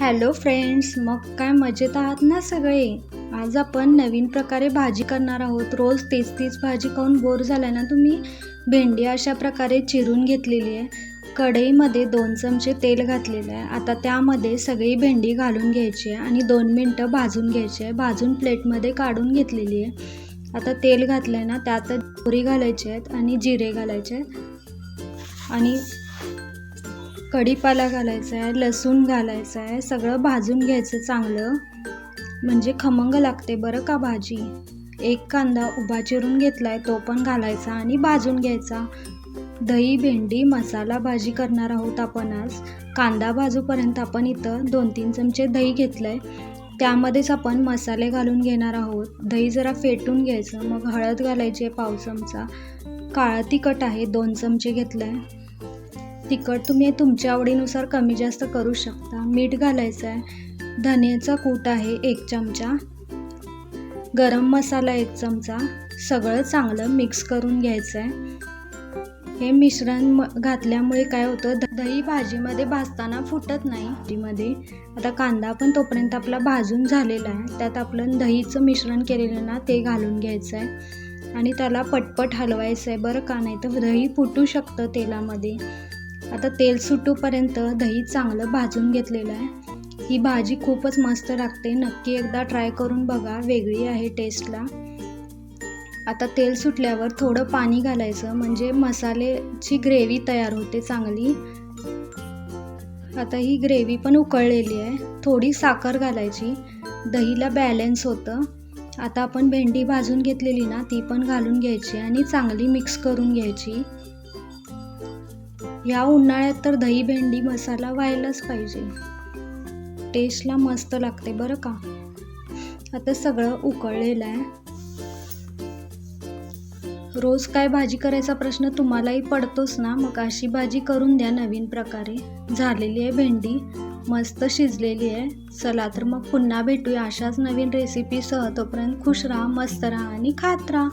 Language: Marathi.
हॅलो फ्रेंड्स मग काय मजेत आहात ना सगळे? आज आपण नवीन प्रकारे भाजी करणार आहोत. रोज तेच तीच भाजी खाऊन बोर झालाय ना तुम्ही? भेंडी अशा प्रकारे चिरून घेतलेली आहे. कढईमध्ये दोन चमचे तेल घातलेलं आहे. आता त्यामध्ये सगळी भेंडी घालून घ्यायची आहे आणि दोन मिनटं भाजून घ्यायची आहे. भाजून प्लेटमध्ये काढून घेतलेली आहे. आता तेल घातलं आहे ना त्यात मोहरी घालायची आहेत आणि जिरे घालायचे आहेत. आणि कढीपाला घालायचा आहे लसूण घालायचा आहे सगळं भाजून घ्यायचं चांगलं. म्हणजे खमंग लागते बरं का भाजी? एक कांदा उभा चिरून घेतला आहे तो पण घालायचा आणि भाजून घ्यायचा. दही भेंडी मसाला भाजी करणार आहोत आपण आज. कांदा भाजूपर्यंत आपण इथं दोन तीन चमचे दही घेतलं आहे त्यामध्येच आपण मसाले घालून घेणार आहोत. दही जरा फेटून घ्यायचं मग हळद घालायची आहे पाव चमचा. काळा तिखट आहे दोन चमचे घेतलं आहे तिखट तुम्ही तुमच्या आवडीनुसार कमी जास्त करू शकता. मीठ घालायचं आहे धनेचा कूट आहे एक चमचा. गरम मसाला एक चमचा. सगळं चांगलं मिक्स करून घ्यायचं आहे हे मिश्रण म घातल्यामुळे काय होतं? दही भाजीमध्ये भाजताना फुटत नाही. भाजीमध्ये. आता कांदा पण तोपर्यंत आपला भाजून झालेला आहे. त्यात आपलं दहीचं मिश्रण केलेलं ना ते घालून घ्यायचं आहे आणि त्याला पटपट हलवायचं आहे बरं का? नाही तर दही फुटू शकतं तेलामध्ये. आता तेल सुटूपर्यंत दही चांगलं भाजून घेतलेलं आहे. ही भाजी खूपच मस्त लागते. नक्की एकदा ट्राय करून बघा. वेगळी आहे टेस्टला. आता तेल सुटल्यावर थोडं पाणी घालायचं. म्हणजे मसाल्याची ग्रेव्ही तयार होते चांगली. आता ही ग्रेव्ही पण उकळलेली आहे. थोडी साखर घालायची. दहीला बॅलन्स होतं. आता आपण भेंडी भाजून घेतलेली ना ती पण घालून घ्यायची आणि चांगली मिक्स करून घ्यायची. या उन्हाळ्यात तर दही भेंडी मसाला व्हायलाच पाहिजे. टेस्टला मस्त लागते बरं का? आता सगळं उकळलेलं आहे. रोज काय भाजी करायचा प्रश्न तुम्हालाही पडतोच ना? मग अशी भाजी करून द्या नवीन प्रकारे. झालेली आहे भेंडी मस्त शिजलेली आहे. चला तर मग पुन्हा भेटूया. अशाच नवीन रेसिपीसह तोपर्यंत खुश राहा मस्त राहा आणि खात राहा.